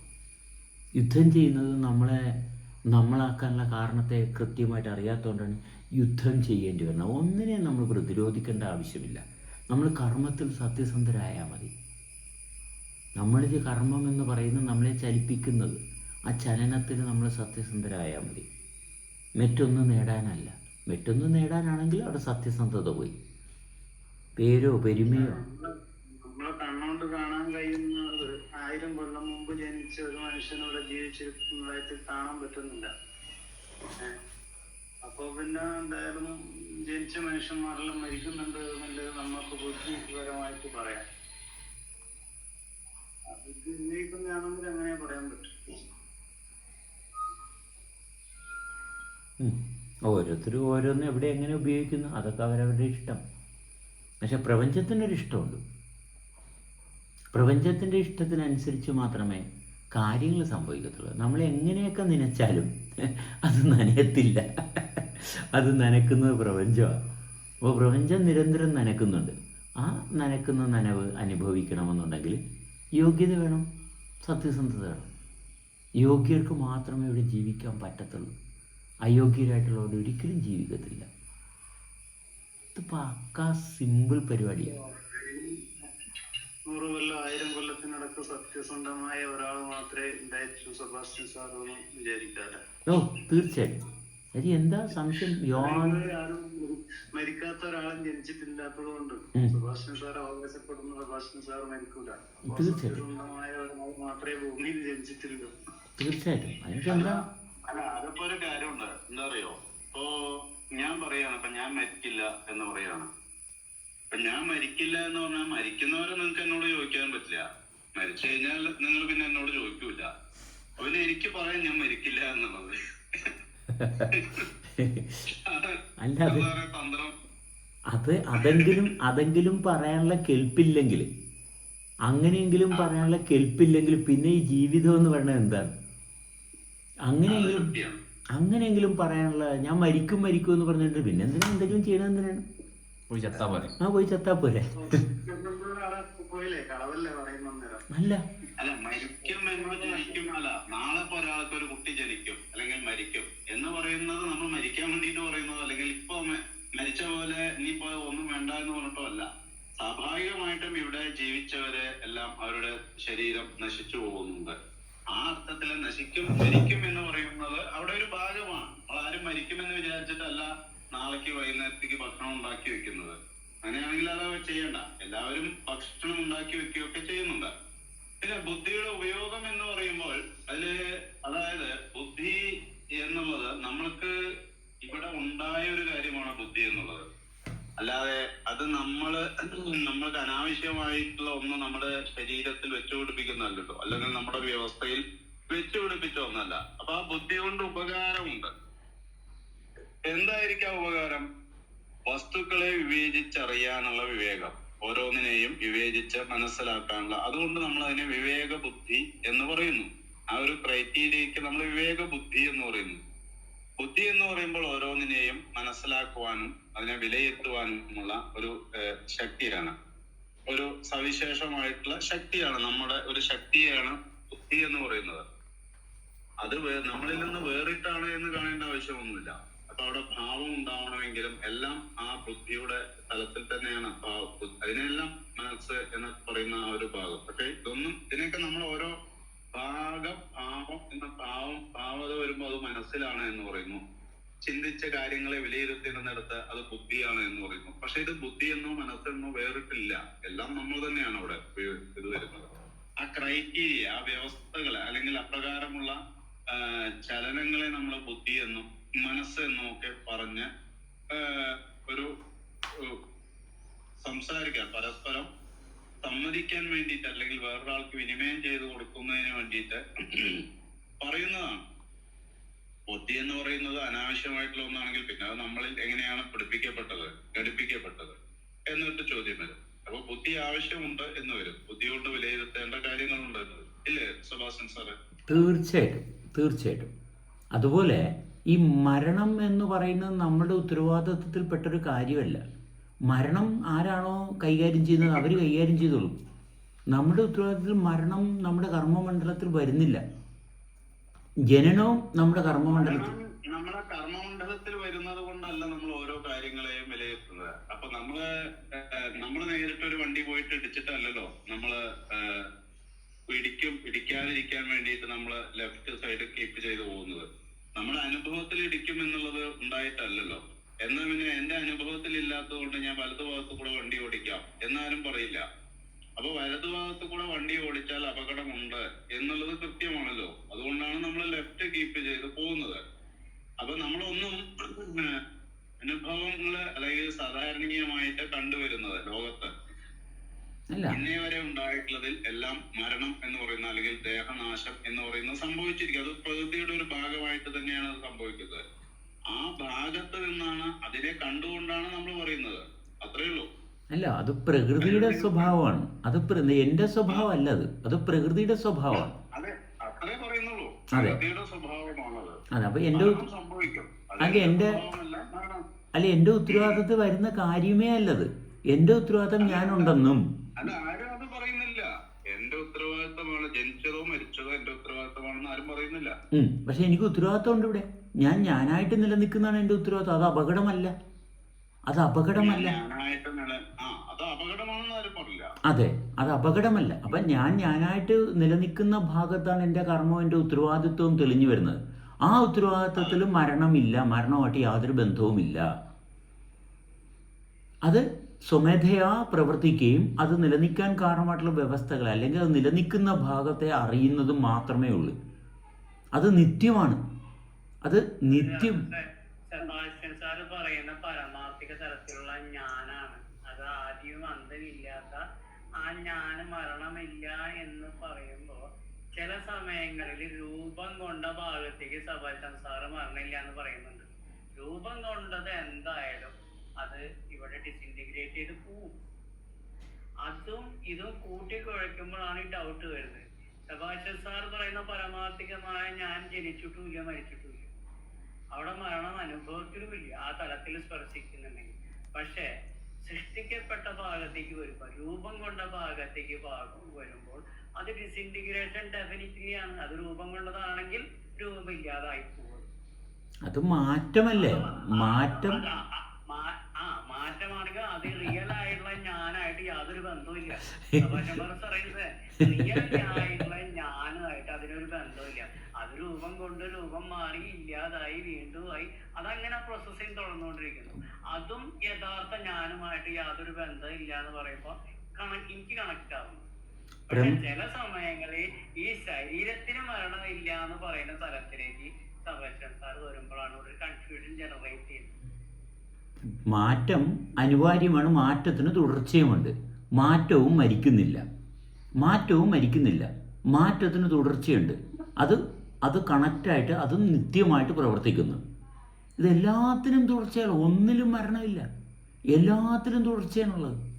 യുദ്ധം ചെയ്യുന്നത് നമ്മളെ നമ്മളാക്കാനുള്ള കാരണത്തെ കൃത്യമായിട്ട് അറിയാത്തതുകൊണ്ടാണ് യുദ്ധം ചെയ്യേണ്ടി വരുന്നത്. ഒന്നിനെ നമ്മൾ പ്രതിരോധിക്കേണ്ട ആവശ്യമില്ല. നമ്മൾ കർമ്മത്തിൽ സത്യസന്ധരായാൽ മതി. നമ്മളിത് കർമ്മം എന്ന് പറയുന്നത് നമ്മളെ ചലിപ്പിക്കുന്നത്. ആ ചലനത്തിന് നമ്മൾ സത്യസന്ധരായാൽ മതി. മറ്റൊന്നും നേടാനല്ല. മറ്റൊന്നും നേടാനാണെങ്കിൽ അവിടെ സത്യസന്ധത പോയി. പേരോ പെരുമയോ? കണ്ണുകൊണ്ട് കാണാൻ കഴിയുന്നത് ആയിരം കൊല്ലം മുമ്പ് ജനിച്ച ഒരു മനുഷ്യനോട് ജീവിച്ചിരിക്കുന്നതായിട്ട് കാണാൻ പറ്റുന്നില്ല? അപ്പൊ പിന്നെ എന്തായാലും ജനിച്ച മനുഷ്യന്മാരെല്ലാം മരിക്കുന്നുണ്ട് എന്നുള്ളത് നമുക്ക് ബുദ്ധിപരമായിട്ട് പറയാം. ബുദ്ധി ഉന്നയിക്കുന്നതാണെങ്കിൽ അങ്ങനെ പറയാൻ പറ്റും. ഓരോരുത്തരും ഓരോന്ന് എവിടെ എങ്ങനെ ഉപയോഗിക്കുന്നു അതൊക്കെ അവരവരുടെ ഇഷ്ടം. പക്ഷെ പ്രപഞ്ചത്തിനൊരു ഇഷ്ടമുണ്ട്. പ്രപഞ്ചത്തിന്റെ ഇഷ്ടത്തിനനുസരിച്ച് മാത്രമേ കാര്യങ്ങൾ സംഭവിക്കത്തുള്ളൂ. നമ്മൾ എങ്ങനെയൊക്കെ നനച്ചാലും അത് നനയത്തില്ല. അത് നനക്കുന്നത് പ്രപഞ്ചമാണ് അപ്പോൾ പ്രപഞ്ചം നിരന്തരം നനക്കുന്നുണ്ട്. ആ നനക്കുന്ന നനവ് അനുഭവിക്കണമെന്നുണ്ടെങ്കിൽ യോഗ്യത വേണം സത്യസന്ധത വേണം. യോഗ്യർക്ക് മാത്രമേ ഇവിടെ ജീവിക്കാൻ പറ്റത്തുള്ളൂ. അയോഗ്യരായിട്ടുള്ളവർ ഒരിക്കലും ജീവിക്കത്തില്ല. ഇത് പക്കാ സിമ്പിൾ പരിപാടിയാണ് നൂറ് കൊല്ലം ആയിരം കൊല്ലത്തിനടക്ക് സത്യസന്ധമായ ഒരാൾ മാത്രമേ സെബാസ്റ്റ്യൻ സാർ എന്ന് വിചാരിക്കാറ് ഓ തീർച്ചയായിട്ടും. അത് എന്താ സംശയം? മരിക്കാത്ത ഒരാളും. സുഭാഷൻ സാർ അവകാശപ്പെടുന്ന സുഭാഷൻ മരിക്കൂല. മാത്രമേ ഭൂമിയിൽ തീർച്ചയായിട്ടും. അതിനെന്താ അല്ല അതിപ്പോ ഒരു കാര്യമുണ്ട്. എന്താ അറിയോ? ഇപ്പോ ഞാൻ പറയാണ് ഇപ്പൊ ഞാൻ മരിക്കില്ല എന്ന് പറയാണ്. അപ്പൊ ഞാൻ മരിക്കില്ല എന്ന് പറഞ്ഞാൽ മരിക്കുന്നവരെ നിങ്ങൾക്ക് എന്നോട് ചോദിക്കാൻ പറ്റില്ല. മരിച്ചു കഴിഞ്ഞാൽ നിങ്ങൾ പിന്നെ എന്നോട് ചോദിക്കൂല. അവന് എനിക്ക് പറയാൻ ഞാൻ മരിക്കില്ല എന്നുള്ളത്. അത് അതെങ്കിലും അതെങ്കിലും പറയാനുള്ള കെൽപ്പില്ലെങ്കിൽ അങ്ങനെയെങ്കിലും പറയാനുള്ള കെൽപ്പില്ലെങ്കിൽ പിന്നെ ഈ ജീവിതം എന്ന് പറയുന്നത് എന്താണ്? അങ്ങനെയെങ്കിലും അങ്ങനെയെങ്കിലും പറയാനുള്ള ഞാൻ മരിക്കും മരിക്കും എന്ന് പറഞ്ഞിട്ട് പിന്നെ എന്തിനാ എന്തെങ്കിലും ചെയ്യണം എന്തിനാണ്? പോയി ചത്താ പോലെ ആ പോയി ചത്താ പോലെ അല്ല. അല്ല മരിക്കും എന്ന് ജനിക്കും അല്ല. നാളെ ഇപ്പൊ ഒരാൾക്ക് ഒരു കുട്ടി ജനിക്കും അല്ലെങ്കിൽ മരിക്കും എന്ന് പറയുന്നത് നമ്മൾ മരിക്കാൻ പറയുന്നത് അല്ലെങ്കിൽ ഇപ്പൊ മരിച്ച പോലെ ഇനിയിപ്പോ ഒന്നും വേണ്ട എന്ന് പറഞ്ഞിട്ടോ അല്ല. സ്വാഭാവികമായിട്ടും ഇവിടെ ജീവിച്ചവരെ എല്ലാം അവരുടെ ശരീരം നശിച്ചു പോകുന്നുണ്ട്. ആ അർത്ഥത്തിൽ നശിക്കും മരിക്കും എന്ന് പറയുന്നത് അവിടെ ഒരു ഭാഗമാണ്. ആരും മരിക്കുമെന്ന് വിചാരിച്ചിട്ടല്ല നാളേക്ക് വൈകുന്നേരത്തേക്ക് ഭക്ഷണം ഉണ്ടാക്കി വെക്കുന്നത്. അങ്ങനെയാണെങ്കിൽ അത് ചെയ്യണ്ട. എല്ലാവരും ഭക്ഷണം ഉണ്ടാക്കി വെക്കുകയൊക്കെ ചെയ്യുന്നുണ്ട്. പിന്നെ ബുദ്ധിയുടെ ഉപയോഗം എന്ന് പറയുമ്പോൾ അതിൽ അതായത് ബുദ്ധി എന്നുള്ളത് നമ്മൾക്ക് ഇവിടെ ഉണ്ടായ ഒരു കാര്യമാണ് ബുദ്ധി എന്നുള്ളത്. അല്ലാതെ അത് നമ്മൾ നമ്മൾക്ക് അനാവശ്യമായിട്ടുള്ള ഒന്ന് നമ്മുടെ ശരീരത്തിൽ വെച്ചുപിടിപ്പിക്കുന്നതല്ലോ അല്ലെങ്കിൽ നമ്മുടെ വ്യവസ്ഥയിൽ വെച്ചുപിടിപ്പിച്ച ഒന്നല്ല. അപ്പൊ ആ ബുദ്ധി കൊണ്ട് ഉപകാരമുണ്ട്. എന്തായിരിക്കാം ഉപകാരം? വസ്തുക്കളെ വിവേചിച്ചറിയാനുള്ള വിവേകം. ഓരോന്നിനെയും വിവേചിച്ച് മനസ്സിലാക്കാനുള്ള. അതുകൊണ്ട് നമ്മൾ അതിനെ വിവേക ബുദ്ധി എന്ന് പറയുന്നു. ആ ഒരു ക്രൈറ്റീരിയക്ക് നമ്മൾ വിവേക ബുദ്ധി എന്ന് പറയുന്നു. ബുദ്ധി എന്ന് പറയുമ്പോൾ ഓരോന്നിനെയും മനസ്സിലാക്കുവാനും അതിനെ വിലയിരുത്തുവാനുമുള്ള ഒരു ശക്തിയാണ്. ഒരു സവിശേഷമായിട്ടുള്ള ശക്തിയാണ്. നമ്മുടെ ഒരു ശക്തിയാണ് ബുദ്ധി എന്ന് പറയുന്നത്. അത് നമ്മളിൽ നിന്ന് വേറിട്ടാണ് എന്ന് കാണേണ്ട ആവശ്യമൊന്നുമില്ല. അപ്പൊ അവിടെ ഭാവം ഉണ്ടാവണമെങ്കിലും എല്ലാം ആ ബുദ്ധിയുടെ തലത്തിൽ തന്നെയാണ്. ഭാവ- അതിനെല്ലാം മനസ്സ് എന്ന് പറയുന്ന ആ ഒരു ഭാഗം. പക്ഷെ ഇതൊന്നും ഇതിനൊക്കെ നമ്മൾ ഓരോ ഭാഗം ഭാവം എന്ന ഭാവം ഭാവത വരുമ്പോൾ അത് മനസ്സിലാണ് എന്ന് പറയുന്നു. ചിന്തിച്ച കാര്യങ്ങളെ വിലയിരുത്തുന്നിടത്ത് അത് ബുദ്ധിയാണ് എന്ന് പറയുന്നു. പക്ഷെ ഇത് ബുദ്ധിയെന്നോ മനസ്സെന്നോ വേറിട്ടില്ല. എല്ലാം നമ്മൾ തന്നെയാണ് അവിടെ ഇത് വരുന്നത്. ആ ക്രൈറ്റീരിയ ആ വ്യവസ്ഥകളെ അല്ലെങ്കിൽ അപ്രകാരമുള്ള ചലനങ്ങളെ നമ്മൾ ബുദ്ധി എന്നും മനസ്സ് എന്നും ഒക്കെ പറഞ്ഞ് ഒരു സംസാരിക്കാൻ പരസ്പരം സമ്മതിക്കാൻ വേണ്ടിയിട്ട് അല്ലെങ്കിൽ വേറൊരാൾക്ക് വിനിമയം ചെയ്ത് കൊടുക്കുന്നതിന് വേണ്ടിയിട്ട് പറയുന്നതാണ്. ബുദ്ധി എന്ന് പറയുന്നത് അനാവശ്യമായിട്ടുള്ള ഒന്നാണെങ്കിൽ പിന്നെ അത് നമ്മളിൽ എങ്ങനെയാണ് പഠിപ്പിക്കപ്പെട്ടത് ഘടിപ്പിക്കപ്പെട്ടത് എന്നിട്ട് ചോദ്യം വരും. അപ്പൊ ബുദ്ധി ആവശ്യമുണ്ട് എന്ന് വരും. ബുദ്ധി കൊണ്ട് വിലയിരുത്തേണ്ട കാര്യങ്ങളുണ്ട് എന്ന് വരും. ഇല്ലേ സുഭാഷൻ സാറ്? തീർച്ചയായിട്ടും തീർച്ചയായിട്ടും. അതുപോലെ ഈ മരണം എന്ന് പറയുന്നത് നമ്മുടെ ഉത്തരവാദിത്വത്തിൽപ്പെട്ടൊരു കാര്യമല്ല. മരണം ആരാണോ കൈകാര്യം ചെയ്യുന്നത് അവർ കൈകാര്യം ചെയ്തോളും. നമ്മുടെ ഉത്തരവാദിത്തത്തിൽ മരണം നമ്മുടെ കർമ്മമണ്ഡലത്തിൽ വരുന്നില്ല. ജനനവും നമ്മുടെ കർമ്മമണ്ഡലത്തിൽ. നമ്മുടെ കർമ്മമണ്ഡലത്തിൽ വരുന്നത് കൊണ്ടല്ല നമ്മൾ ഓരോ കാര്യങ്ങളെയും വിലയിരുത്തുന്നത്. അപ്പൊ നമ്മൾ നമ്മൾ നേരിട്ട് ഒരു വണ്ടി പോയിട്ട് ഇടിച്ചിട്ടല്ലല്ലോ? നമ്മൾ ഇടിക്കും ഇടിക്കാതിരിക്കാൻ വേണ്ടിയിട്ട് നമ്മൾ ലെഫ്റ്റ് സൈഡ് കീപ്പ് ചെയ്ത് പോകുന്നത്. നമ്മുടെ അനുഭവത്തിൽ ഇടിക്കും എന്നുള്ളത് ഉണ്ടായിട്ടല്ലല്ലോ? എന്നാൽ പിന്നെ എന്റെ അനുഭവത്തിൽ ഇല്ലാത്തതുകൊണ്ട് ഞാൻ വലതുഭാഗത്ത് കൂടെ വണ്ടി ഓടിക്കാം. എന്നാരും പറയില്ല. അപ്പൊ വലതുഭാഗത്ത് കൂടെ വണ്ടി ഓടിച്ചാൽ അപകടമുണ്ട് എന്നുള്ളത് കൃത്യമാണല്ലോ. അതുകൊണ്ടാണ് നമ്മൾ ലെഫ്റ്റ് കീപ്പ് ചെയ്ത് പോകുന്നത്. അപ്പൊ നമ്മളൊന്നും അനുഭവങ്ങൾ അല്ലെങ്കിൽ സാധാരണീയമായിട്ട് കണ്ടുവരുന്നത് ലോകത്ത്. ഇന്നേ വരെ ഉണ്ടായിട്ടുള്ളതിൽ എല്ലാം മരണം എന്ന് പറയുന്ന അല്ലെങ്കിൽ ദേഹനാശം എന്ന് പറയുന്ന സംഭവിച്ചിരിക്കും. അത് പ്രകൃതിയുടെ ഒരു ഭാഗമായിട്ട് തന്നെയാണ് അത് സംഭവിക്കുന്നത്. ആ ഭാഗത്ത് നിന്നാണ് അതിനെ കണ്ടുകൊണ്ടാണ് നമ്മൾ പറയുന്നത്. അത്രേ ഉള്ളൂ. അല്ല അത് പ്രകൃതിയുടെ സ്വഭാവമാണ്. അത് എന്റെ സ്വഭാവം സ്വഭാവമല്ല അത്. അത് പ്രകൃതിയുടെ സ്വഭാവമാണ്. അതെ മരണം സംഭവിക്കും. അല്ല, എന്റെ- അല്ല എന്റെ ഉത്തരവാദിത്തത്തിൽ വരുന്ന കാര്യമേ അല്ലത്. എന്റെ ഉത്തരവാദിത്തം ഞാനുണ്ടെന്നും. എന്റെ എന്റെ പക്ഷെ എനിക്ക് ഉത്തരവാദിത്തം ഉണ്ട് ഇവിടെ ഞാൻ ഞാനായിട്ട് നിലനിൽക്കുന്നതാണ് എന്റെ ഉത്തരവാദിത്വം. അത് അപകടമല്ല. അത് അപകടമല്ല. അതെ അത് അപകടമല്ല. അപ്പം ഞാൻ ഞാനായിട്ട് നിലനിൽക്കുന്ന ഭാഗത്താണ് എന്റെ കർമ്മവും എന്റെ ഉത്തരവാദിത്വവും തെളിഞ്ഞു വരുന്നത്. ആ ഉത്തരവാദിത്വത്തിൽ മരണമില്ല. മരണമായിട്ട് യാതൊരു ബന്ധവുമില്ല. അത് സ്വമേധയാ പ്രവർത്തിക്കുകയും അത് നിലനിൽക്കാൻ കാരണമായിട്ടുള്ള വ്യവസ്ഥകൾ അല്ലെങ്കിൽ അത് നിലനിൽക്കുന്ന ഭാഗത്തെ അറിയുന്നതും മാത്രമേ ഉള്ളൂ. അത് നിത്യമാണ്. അത് നിത്യം. സാറ് പറയുന്ന പരമാർത്ഥിക തരത്തിലുള്ള ഞാനാണ്. അത് ആദ്യവും അന്തമില്ലാത്ത ആ ജ്ഞാനം മരണമില്ല എന്ന് പറയുമ്പോ ചില സമയങ്ങളിൽ രൂപം കൊണ്ട ഭാഗത്തേക്ക് സബാസ്റ്റ്യൻ സാറ് മരണമില്ല എന്ന് പറയുന്നുണ്ട്. രൂപം കൊണ്ടത് എന്തായാലും അത് ഇവിടെ ഡിസിന്റിഗ്രേറ്റ് ചെയ്ത് പോവും. അതും ഇതും കൂട്ടി കുഴയ്ക്കുമ്പോഴാണ് ഈ ഡൗട്ട് വരുന്നത്. സെബാസ്റ്റ്യൻ സാർ പറയുന്ന പരമാർത്ഥികമായ ഞാൻ ജനിച്ചിട്ടുമില്ല മരിച്ചിട്ടുമില്ല. അവിടെ മരണം അനുഭവത്തിലുമില്ല ആ തലത്തിൽ സ്പർശിക്കുന്നുണ്ടെങ്കിൽ. പക്ഷേ സൃഷ്ടിക്കപ്പെട്ട ഭാഗത്തേക്ക് വരുമ്പോൾ രൂപം കൊണ്ട ഭാഗത്തേക്ക് ഭാഗം വരുമ്പോൾ അത് ഡിസിന്റിഗ്രേഷൻ ഡെഫിനറ്റ്ലി ആണ്. അത് രൂപം കൊണ്ടതാണെങ്കിൽ രൂപമില്ലാതായി പോകും. അത് മാറ്റമല്ലേ? മാറ്റം. ആ, മാറ്റമാണെങ്കിൽ അത് റിയൽ ആയിട്ടുള്ള ഞാനായിട്ട് യാതൊരു ബന്ധവുമില്ല. റിയൽ ആയിട്ടുള്ള ഞാനുമായിട്ട് അതിനൊരു അത് രൂപം കൊണ്ട് രൂപം മാറി ഇല്ലാതായി വീണ്ടും ആയി. അതങ്ങനെ പ്രോസസ്സിങ് തുടർന്നുകൊണ്ടിരിക്കുന്നു. അതും യഥാർത്ഥ ഞാനുമായിട്ട് യാതൊരു ബന്ധം ഇല്ല എന്ന് പറയുമ്പോൾ എനിക്ക് കണക്ട് ആവുന്നു. പക്ഷെ ചില സമയങ്ങളിൽ ഈ ശരീരത്തിന് മരണം ഇല്ല എന്ന് പറയുന്ന തലത്തിലേക്ക് സാർ വരുമ്പോഴാണ് ഒരു കൺഫ്യൂഷൻ ജനറേറ്റ് ചെയ്യുന്നത്. മാറ്റം അനിവാര്യമാണ് മാറ്റത്തിന് തുടർച്ചയുമുണ്ട്. മാറ്റവും മരിക്കുന്നില്ല. മാറ്റവും മരിക്കുന്നില്ല. മാറ്റത്തിന് തുടർച്ചയുണ്ട്. അത് അത് കണക്റ്റായിട്ട് അത് നിത്യമായിട്ട് പ്രവർത്തിക്കുന്നു. ഇതെല്ലാത്തിനും തുടർച്ചയാണ്. ഒന്നിലും മരണമില്ല. എല്ലാത്തിനും തുടർച്ചയാണുള്ളത്.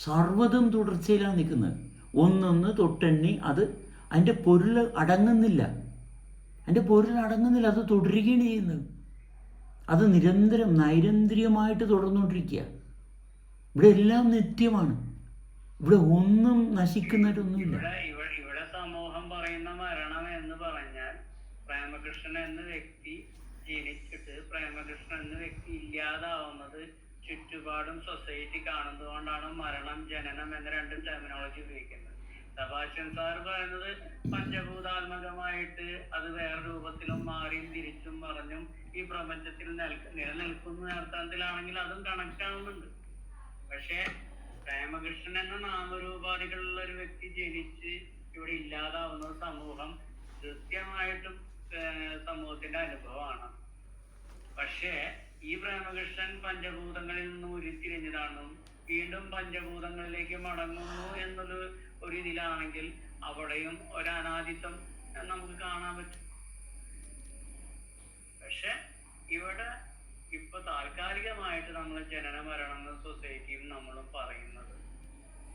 സർവതും തുടർച്ചയിലാണ് നിൽക്കുന്നത്. ഒന്നൊന്ന് തൊട്ടെണ്ണി അത് അതിന്റെ പൊരുൾ അടങ്ങുന്നില്ല. അതിന്റെ പൊരുൾ അടങ്ങുന്നില്ല. അത് തുടരുകയാണ് ചെയ്യുന്നത്. അത് നിരന്തരം നൈരന്തര്യമായിട്ട് തുടർന്നുകൊണ്ടിരിക്കുക. ഇവിടെ എല്ലാം നിത്യമാണ്. ഇവിടെ ഒന്നും നശിക്കുന്നതായിട്ടൊന്നുമില്ല ഇവിടെ ഇവിടെ ഇവിടെ സമൂഹം പറയുന്ന മരണം എന്ന് പറഞ്ഞാൽ പ്രേമകൃഷ്ണൻ എന്ന വ്യക്തി ജനിച്ചിട്ട് പ്രേമകൃഷ്ണൻ എന്ന വ്യക്തി ഇല്ലാതാവുന്നത് ചുറ്റുപാടും സൊസൈറ്റി കാണുന്നതുകൊണ്ടാണ് മരണം ജനനം എന്ന രണ്ട് ടെർമിനോളജി ഉപയോഗിക്കുന്നത്. സബാഷ്യൻ സാർ പറയുന്നത് പഞ്ചഭൂതാത്മകമായിട്ട് അത് വേറെ രൂപത്തിലും മാറിയും തിരിച്ചും മറിഞ്ഞും ഈ പ്രപഞ്ചത്തിൽ നിൽക്ക- നിലനിൽക്കുന്ന അർത്ഥത്തിലാണെങ്കിൽ അതും കണക്ട് ആവുന്നുണ്ട്. പക്ഷേ പ്രേമകൃഷ്ണൻ എന്ന നാമരൂപാധികളുള്ള ഒരു വ്യക്തി ജനിച്ച് ഇവിടെ ഇല്ലാതാവുന്ന സമൂഹം കൃത്യമായിട്ടും സമൂഹത്തിന്റെ അനുഭവമാണ്. പക്ഷേ ഈ പ്രേമകൃഷ്ണൻ പഞ്ചഭൂതങ്ങളിൽ നിന്ന് ഉരുത്തിരിഞ്ഞതാണെന്നും വീണ്ടും പഞ്ചഭൂതങ്ങളിലേക്ക് മടങ്ങുന്നു എന്നത് ഒരു ഇതിലാണെങ്കിൽ അവിടെയും ഒരു അനാദിത്വം നമുക്ക് കാണാൻ പറ്റും. പക്ഷെ ഇവിടെ ഇപ്പൊ താൽക്കാലികമായിട്ട് നമ്മൾ ജനന മരണം സൊസൈറ്റിയും നമ്മളും പറയുന്നത്.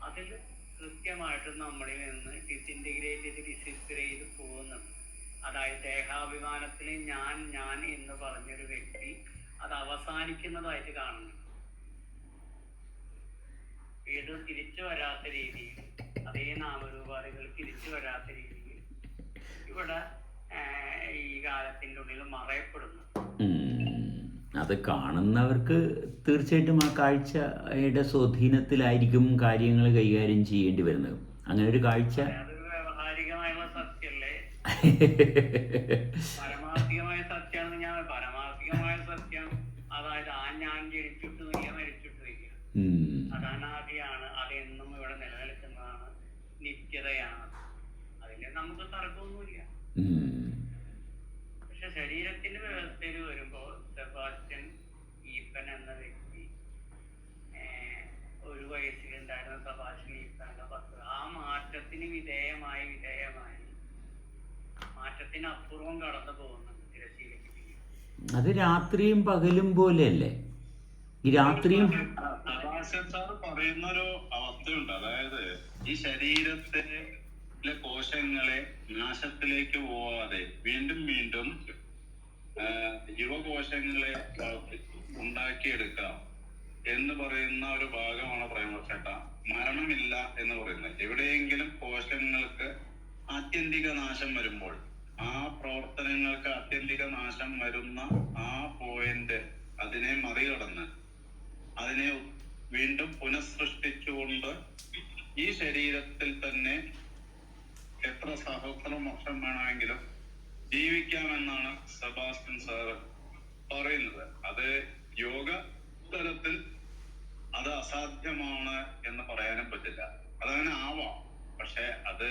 അതിൽ കൃത്യമായിട്ട് നമ്മളിൽ നിന്ന് ഡിസിന്റിഗ്രേറ്റ് ചെയ്ത് ഡിസിന്റിഗ്രേറ്റ് ചെയ്ത് പോകുന്നുണ്ട്. അതായത് ദേഹാഭിമാനത്തിൽ ഞാൻ ഞാൻ എന്ന് പറഞ്ഞൊരു വ്യക്തി അത് അവസാനിക്കുന്നതായിട്ട് കാണുന്നു. വീണ്ടും തിരിച്ചു വരാത്ത രീതിയിൽ അതേ നാമരൂപാധികൾ തിരിച്ചു വരാത്ത രീതിയിൽ ഇവിടെ ഈ കാലത്തിന്റെ ഉള്ളിൽ മറയപ്പെടുന്നു. അത് കാണുന്നവർക്ക് തീർച്ചയായിട്ടും ആ കാഴ്ചയുടെ സ്വാധീനത്തിലായിരിക്കും കാര്യങ്ങൾ കൈകാര്യം ചെയ്യേണ്ടി വരുന്നത്. അങ്ങനെ ഒരു കാഴ്ച പരമാർത്ഥികമായ സത്യമാണ് ഞാൻ പരമാർത്ഥികമായ സത്യം അതായത് ആ ഞാൻ ജനിച്ചിട്ട് നീ മരിച്ചിട്ട്. അതാനാദിയാണ് അതെന്നും ഇവിടെ നിലനിൽക്കുന്നതാണ് നിത്യതയാണ് അതിന് നമുക്ക് തർക്കമൊന്നുമില്ല. പക്ഷെ ശരീരത്തിന്റെ വ്യവസ്ഥയിൽ വരുമ്പോൾ സെബാസ്റ്റ്യൻ ഈപ്പൻ എന്ന വ്യക്തി ഒരു വയസ്സിലുണ്ടായിരുന്ന സെബാസ്റ്റ്യൻ ഈപ്പന്റെ പത്ത് ആ മാറ്റത്തിന് വിധേയമായി വിധേയമായി കടന്നു അത് രാത്രിയും പകലും പോലെയല്ലേ? ഈ രാത്രിയും പറയുന്നൊരു അവസ്ഥയുണ്ട്. അതായത് ഈ ശരീരത്തെ കോശങ്ങളെ നാശത്തിലേക്ക് പോവാതെ വീണ്ടും വീണ്ടും യുവ യുവകോശങ്ങളെ ഉണ്ടാക്കിയെടുക്കാം എന്ന് പറയുന്ന ഒരു ഭാഗമാണ് പ്രേമചേട്ട. മരണമില്ല എന്ന് പറയുന്നത്. എവിടെയെങ്കിലും കോശങ്ങൾക്ക് ആത്യന്തിക നാശം വരുമ്പോൾ ആ പ്രവർത്തനങ്ങൾക്ക് ആത്യന്തിക നാശം വരുന്ന ആ പോയിന്റ് അതിനെ മറികടന്ന് അതിനെ വീണ്ടും പുനഃസൃഷ്ടിച്ചുകൊണ്ട് ഈ ശരീരത്തിൽ തന്നെ എത്ര സഹസ്രം വർഷം വേണമെങ്കിലും ജീവിക്കാമെന്നാണ് സെബാസ്റ്റ്യൻ സാറ് പറയുന്നത്. അത് യോഗ തലത്തിൽ അത് അസാധ്യമാണ് എന്ന് പറയാനും പറ്റില്ല. അതങ്ങനെ ആവാം. പക്ഷെ അത്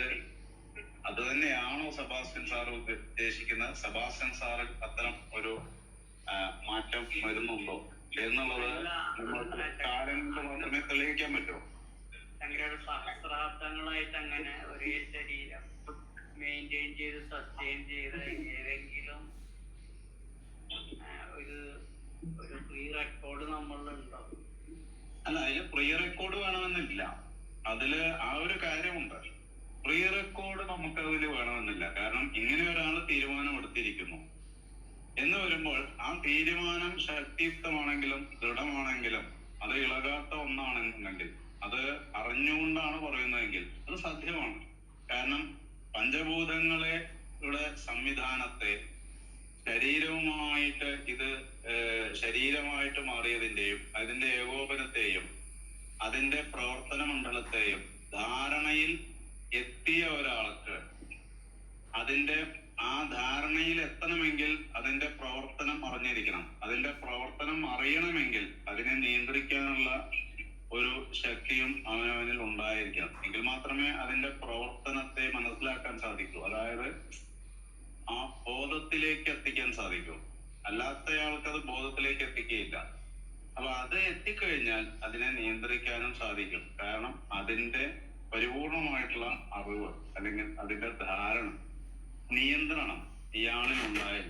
അത് തന്നെയാണോ സെബാസ്റ്റ്യൻ സാർ ഉദ്ദേശിക്കുന്നത്? സെബാസ്റ്റ്യൻ സാറ് അത്തരം ഒരു മാറ്റം വരുന്നുണ്ടോ? എന്നുള്ളത് നമ്മൾക്ക് കാലം കൊണ്ട് മാത്രമേ തെളിയിക്കാൻ പറ്റൂ. ശങ്കരയുടെ സഹസ്രാബ്ദങ്ങളായിട്ട് അങ്ങനെ ഒരേ ശരീരം മെയിന്റെയിൻ ചെയ്ത് സസ്റ്റെയിൻ ചെയ്ത് ഏതെങ്കിലും ഒരു ഒരു പ്രീ റെക്കോർഡ് നമ്മളുണ്ടോ അല്ല അതിന് പ്രീ റെക്കോർഡ് വേണമെന്നില്ല. അതിൽ ആ ഒരു കാര്യമുണ്ട്. പ്രീ റെക്കോർഡ് നമുക്ക് അതിൽ വേണമെന്നില്ല. കാരണം ഇങ്ങനെ ഒരാൾ തീരുമാനം എടുത്തിരിക്കുന്നു എന്ന് വരുമ്പോൾ ആ തീരുമാനം ശക്തിയുക്തമാണെങ്കിലും ദൃഢമാണെങ്കിലും അത് ഇളകാത്ത ഒന്നാണെന്നുണ്ടെങ്കിൽ അത് അറിഞ്ഞുകൊണ്ടാണ് പറയുന്നതെങ്കിൽ അത് സാധ്യമാണ്. കാരണം പഞ്ചഭൂതങ്ങളെ സംവിധാനത്തെ ശരീരവുമായിട്ട് ഇത് ശരീരമായിട്ട് മാറിയതിന്റെയും അതിന്റെ ഏകോപനത്തെയും അതിന്റെ പ്രവർത്തന മണ്ഡലത്തെയും ധാരണയിൽ എത്തിയ ഒരാൾക്ക് അതിന്റെ ആ ധാരണയിൽ എത്തണമെങ്കിൽ അതിന്റെ പ്രവർത്തനം അറിഞ്ഞിരിക്കണം. അതിന്റെ പ്രവർത്തനം അറിയണമെങ്കിൽ അതിനെ നിയന്ത്രിക്കാനുള്ള ഒരു ശക്തിയും അവനവനിൽ ഉണ്ടായിരിക്കണം. എങ്കിൽ മാത്രമേ അതിന്റെ പ്രവർത്തനത്തെ മനസ്സിലാക്കാൻ സാധിക്കൂ. അതായത് ആ ബോധത്തിലേക്ക് എത്തിക്കാൻ സാധിക്കൂ. അല്ലാത്തയാൾക്ക് അത് ബോധത്തിലേക്ക് എത്തിക്കുകയില്ല. അപ്പൊ അത് എത്തിക്കഴിഞ്ഞാൽ അതിനെ നിയന്ത്രിക്കാനും സാധിക്കും. കാരണം അതിന്റെ പരിപൂർണമായിട്ടുള്ള അറിവ് അല്ലെങ്കിൽ അതിന്റെ ധാരണ നിയന്ത്രണം ഇയാളിൽ ഉണ്ടായാൽ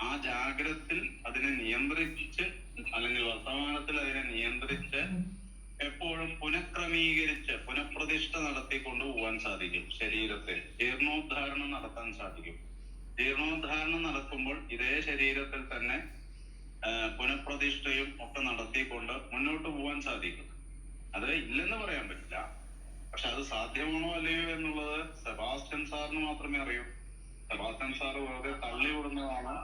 ആ ജാഗ്രത്തിൽ അതിനെ നിയന്ത്രിച്ച് അല്ലെങ്കിൽ വർത്തമാനത്തിൽ അതിനെ നിയന്ത്രിച്ച് എപ്പോഴും പുനഃക്രമീകരിച്ച് പുനഃപ്രതിഷ്ഠ നടത്തി കൊണ്ടുപോകാൻ സാധിക്കും ശരീരത്തെ. ജീർണോദ്ധാരണം നടത്താൻ സാധിക്കും. ജീർണോദ്ധാരണം നടക്കുമ്പോൾ ഇതേ ശരീരത്തിൽ തന്നെ പുനഃപ്രതിഷ്ഠയും ഒക്കെ നടത്തിക്കൊണ്ട് മുന്നോട്ട് പോകാൻ സാധിക്കും. അത് ഇല്ലെന്ന് പറയാൻ പറ്റില്ല. പക്ഷെ അത് സാധ്യമാണോ അല്ലയോ എന്നുള്ളത് സെബാസ്റ്റ്യൻ സാറിന് മാത്രമേ അറിയൂ. സെബാസ്റ്റ്യൻ സാർ വെറുതെ തള്ളി വിടുന്നതാണ്.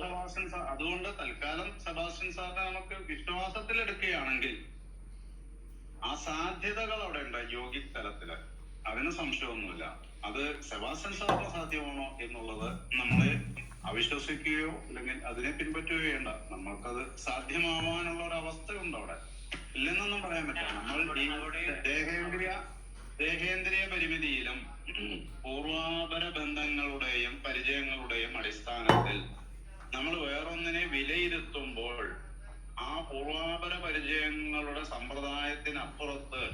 സെബാസ്റ്റ്യൻ സാർ അതുകൊണ്ട് തൽക്കാലം സെബാസ്റ്റ്യൻ സാറിനെ നമുക്ക് വിശ്വാസത്തിൽ എടുക്കുകയാണെങ്കിൽ ആ സാധ്യതകൾ അവിടെ ഉണ്ട് യോഗി തലത്തിൽ അതിന് സംശയമൊന്നുമില്ല. അത് സെബാസ്റ്റ്യൻ സാറിന് സാധ്യമാണോ എന്നുള്ളത് നമ്മളെ അവിശ്വസിക്കുകയോ അല്ലെങ്കിൽ അതിനെ പിൻപറ്റുകയോ വേണ്ട. നമ്മൾക്കത് സാധ്യമാവാനുള്ള ഒരു അവസ്ഥയുണ്ട് അവിടെ. ഇല്ലെന്നൊന്നും പറയാൻ പറ്റില്ല. നമ്മൾ ദേഹേന്ദ്രിയ ദേഹേന്ദ്രിയ പരിമിതിയിലും പൂർവാപര ബന്ധങ്ങളുടെയും പരിചയങ്ങളുടെയും അടിസ്ഥാനത്തിൽ നമ്മൾ വേറൊന്നിനെ വിലയിരുത്തുമ്പോൾ ആ പൂർവാപര പരിചയങ്ങളുടെ സമ്പ്രദായത്തിനപ്പുറത്ത്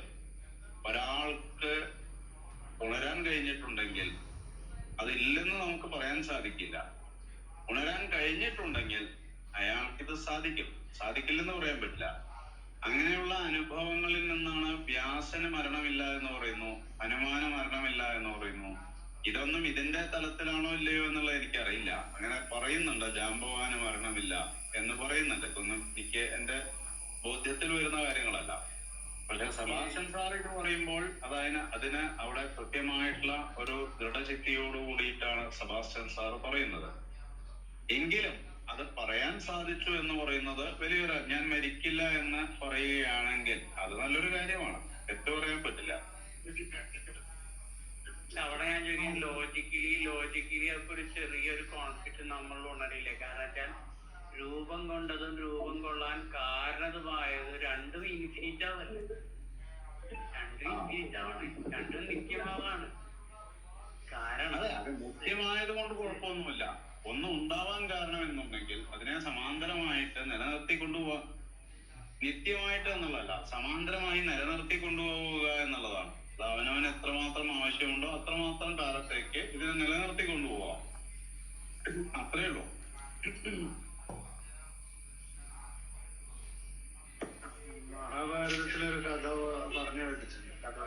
ഒരാൾക്ക് ഉണരാൻ കഴിഞ്ഞിട്ടുണ്ടെങ്കിൽ അതില്ലെന്ന് നമുക്ക് പറയാൻ സാധിക്കില്ല. ഉണരാൻ കഴിഞ്ഞിട്ടുണ്ടെങ്കിൽ അയാൾക്കിത് സാധിക്കും. സാധിക്കില്ലെന്ന് പറയാൻ പറ്റില്ല. അങ്ങനെയുള്ള അനുഭവങ്ങളിൽ നിന്നാണ് വ്യാസന് മരണമില്ല എന്ന് പറയുന്നു ഹനുമാന് മരണമില്ല എന്ന് പറയുന്നു. ഇതൊന്നും ഇതിന്റെ തലത്തിലാണോ ഇല്ലയോ എന്നുള്ളത് എനിക്കറിയില്ല. അങ്ങനെ പറയുന്നുണ്ട് ജാമ്പവാന് മരണമില്ല എന്ന് പറയുന്നുണ്ട്. ഇതൊന്നും എനിക്ക് എന്റെ ബോധ്യത്തിൽ വരുന്ന കാര്യങ്ങളല്ല. പക്ഷെ സബാഷൻ സാർ ഇത് പറയുമ്പോൾ അതായത് അതിന് അവിടെ കൃത്യമായിട്ടുള്ള ഒരു ദൃഢശക്തിയോട് കൂടിയിട്ടാണ് സെബാസ്റ്റ്യൻ സാർ പറയുന്നത്. എങ്കിലും അത് പറയാൻ സാധിച്ചു എന്ന് പറയുന്നത് വലിയൊരു ഞാൻ മരിക്കില്ല എന്ന് പറയുകയാണെങ്കിൽ അത് നല്ലൊരു കാര്യമാണ്. തെറ്റു പറയാൻ പറ്റില്ല. അവിടെ ഞാൻ ചോദിക്കും ലോജിക്കലി ലോജിക്കലി അപ്പൊ ഒരു ചെറിയൊരു കോൺഫ്ലിക്റ്റ് നമ്മൾ ഉണരില്ലേ കാരണം വെച്ചാൽ രൂപം കൊണ്ടതും രൂപം കൊള്ളാൻ കാരണതുമായത് രണ്ടും ഇൻഫിനിറ്റ് ആവല്ലേ രണ്ടും ഇൻഫിനിറ്റ് ആവാണ് രണ്ടും നിത്യമാവാണ് കാരണം മുഖ്യമായത് കൊണ്ട് കുഴപ്പമൊന്നുമില്ല. ഒന്ന് ഉണ്ടാവാൻ കാരണം എന്നുണ്ടെങ്കിൽ അതിനെ സമാന്തരമായിട്ട് നിലനിർത്തി കൊണ്ടുപോവാ. നിത്യമായിട്ട് എന്നുള്ളതല്ല സമാന്തരമായി നിലനിർത്തി കൊണ്ടുപോവുക എന്നുള്ളതാണ്. അത് എത്ര എത്രമാത്രം ആവശ്യമുണ്ടോ അത്രമാത്രം കാലത്തേക്ക് ഇതിനെ നിലനിർത്തി കൊണ്ടുപോവാം. അത്രേ ഉള്ളൂ. മഹാഭാരതത്തിലൊരു കഥ പറഞ്ഞു കേട്ടിട്ടുണ്ട്. കഥാ